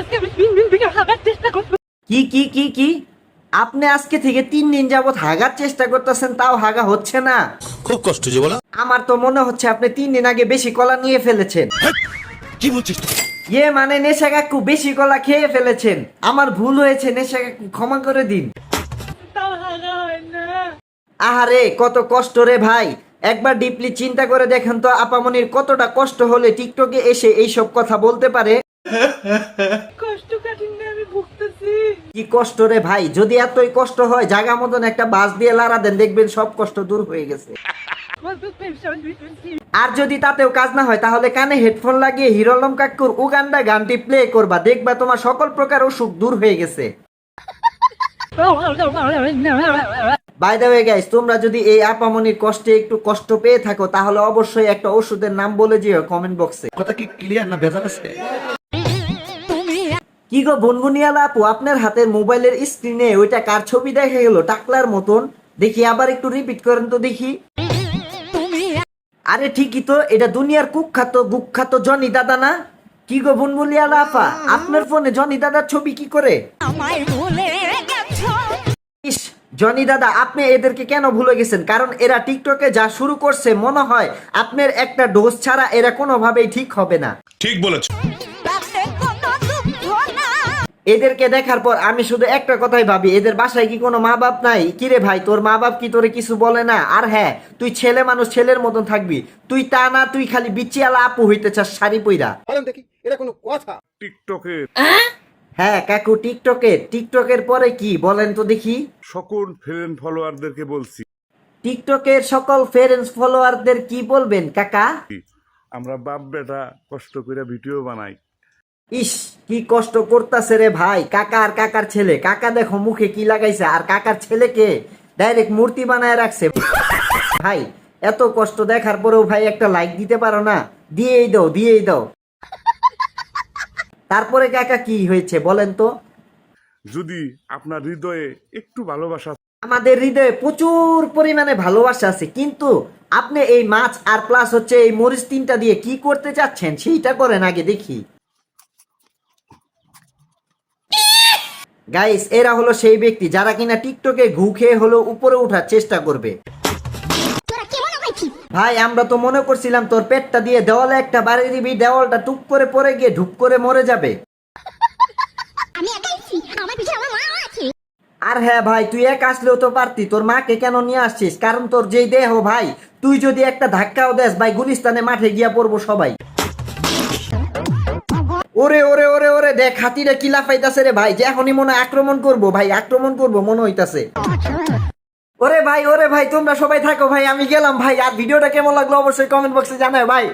আজকে আমি তিন দিন থেকে হাগার চেষ্টা করব কি কি কি কি? আপনি আজকে থেকে তিন দিন যাবত হাগার চেষ্টা করতেছেন তাও হাগা হচ্ছে না। খুব কষ্ট যে বলো। আমার তো মনে হচ্ছে আপনি তিন দিন আগে বেশি কলা নিয়ে ফেলেছেন। কি বলছিস ইয়ে মানে নেশা কাকু বেশি কলা খেয়ে ফেলেছেন। আমার ভুল হয়েছে নেশা কাকু ক্ষমা করে দিন। তাও হাগা হয় না। আহারে কত কষ্ট রে ভাই। একবার ডিপলি চিন্তা করে দেখেন তো আপামনির কতটা কষ্ট হলে টিকটকে এসে এইসব কথা বলতে পারে কষ্ট কাঠিন্য আমি ভুগতেছি কি কষ্ট রে ভাই? যদি এতই কষ্ট হয় জায়গা মতন একটা বাস দিয়ে লারা দেন, দেখবেন সব কষ্ট দূর হয়ে গেছে। আর যদি তাতেও কাজ না হয়, তাহলে কানে হেডফোন লাগিয়ে হিরোলম কাকুর উগান্ডা গানটি প্লে করবা। দেখবা তোমার সকল প্রকার অসুখ দূর হয়ে গেছে। বাই দ্য ওয়ে গাইস তোমরা যদি এই আপামনির কষ্টে একটু কষ্ট পেয়ে থাকো, তাহলে অবশ্যই একটা ওষুধের নাম বলে যেও কমেন্ট বক্সে কথা কি ক্লিয়ার না ভেজাল আছে? কি গো বুনবুনিয়ালা আপু আপনার হাতের মোবাইলের স্ক্রিনে ওইটা কার ছবি দেখা গেল? টাকলার মতন। দেখি আবার একটু রিপিট করেন তো দেখি। আরে ঠিকই তো, এটা দুনিয়ার কুখ্যাত, গুখ্যাত জনি দাদা না? কি গো বুনবুনিয়ালা আপা আপনার ফোনে জনি দাদার ছবি কি করে? জনি দাদা, আপনি এদেরকে কেন ভুলে গেছেন? কারণ এরা টিকটকে যা শুরু করছে, মনে হয় আপনার একটা ডোজ ছাড়া এরা কোনোভাবেই ঠিক হবে না। ঠিক বলেছ। এদেরকে দেখার পর আমি শুধু একটা কথাই ভাবি এদের বাসায় কি কোনো মা বাপ নাই? কিরে ভাই তোর মা বাপ কি তোরে কিছু বলে না? আর হ্যাঁ তুই ছেলে মানুষ ছেলের মতন থাকবি। তুই তা না তুই খালি বিচিয়ালা আপু হইতে চাস শাড়ি পইরা। টিকটকে হ্যাঁ কাকু টিকটকে টিকটকের পরে কি? বলেন তো দেখি। সকল ফ্রেন্ড ফলোয়ারদেরকে বলছি। টিকটকের সকল ফ্রেন্ডস ফলোয়ারদের কি বলবেন কাকা? আমরা বাপ বেটা কষ্ট করে ভিডিও বানাই। ইস কি কষ্ট করতাছে রে ভাই? কাকা আর কাকার ছেলে। কাকা দেখো মুখে কি লাগাইছে আর কাকার ছেলেকে ডাইরেক্ট মূর্তি বানায় রাখছে। ভাই এত কষ্ট দেখার পরেও ভাই একটা লাইক দিতে পারো না। দিয়েই দাও দিয়েই দাও। তারপরে কাকা কি হয়েছে বলেন তো? যদি আপনার হৃদয়ে একটু ভালোবাসা আমাদের হৃদয়ে প্রচুর পরিমাণে ভালোবাসা আছে কিন্তু আপনি এই মাছ আর প্লাস হচ্ছে এই মরিচ তিনটা দিয়ে কি করতে চাচ্ছেন? সেইটা করেন আগে দেখি। গাইস এরা হলো সেই ব্যক্তি যারা কিনা টিকটকে ঘু খেয়ে হলো উপরে ওঠার চেষ্টা করবে। ভাই আমরা তো মনে করছিলাম তোর পেটটা দিয়ে দেওয়ালে একটা বাড়ি দিবি দেওয়ালটা টুক করে পড়ে গিয়ে ঢুক করে মরে যাবে। আর হ্যাঁ ভাই তুই এক আসলেও তো পারতি তোর মাকে কেন নিয়ে আসছিস? কারণ তোর যেই দেহ ভাই তুই যদি একটা ধাক্কাও দেস ভাই গুলিস্তানে মাঠে গিয়া পড়ব সবাই। ওরে ওরে ওরে ওরে, দেখ, হাতিটা কি লাফাইতাছে রে ভাই? যে এখনই মনে আক্রমণ করব, ভাই, আক্রমণ করব, মনে হইতাছে। ওরে ভাই ওরে ভাই, তোমরা সবাই থাকো ভাই, আমি গেলাম ভাই, আর ভিডিওটা কেমন লাগল অবশ্যই কমেন্ট বক্সে জানাও ভাই।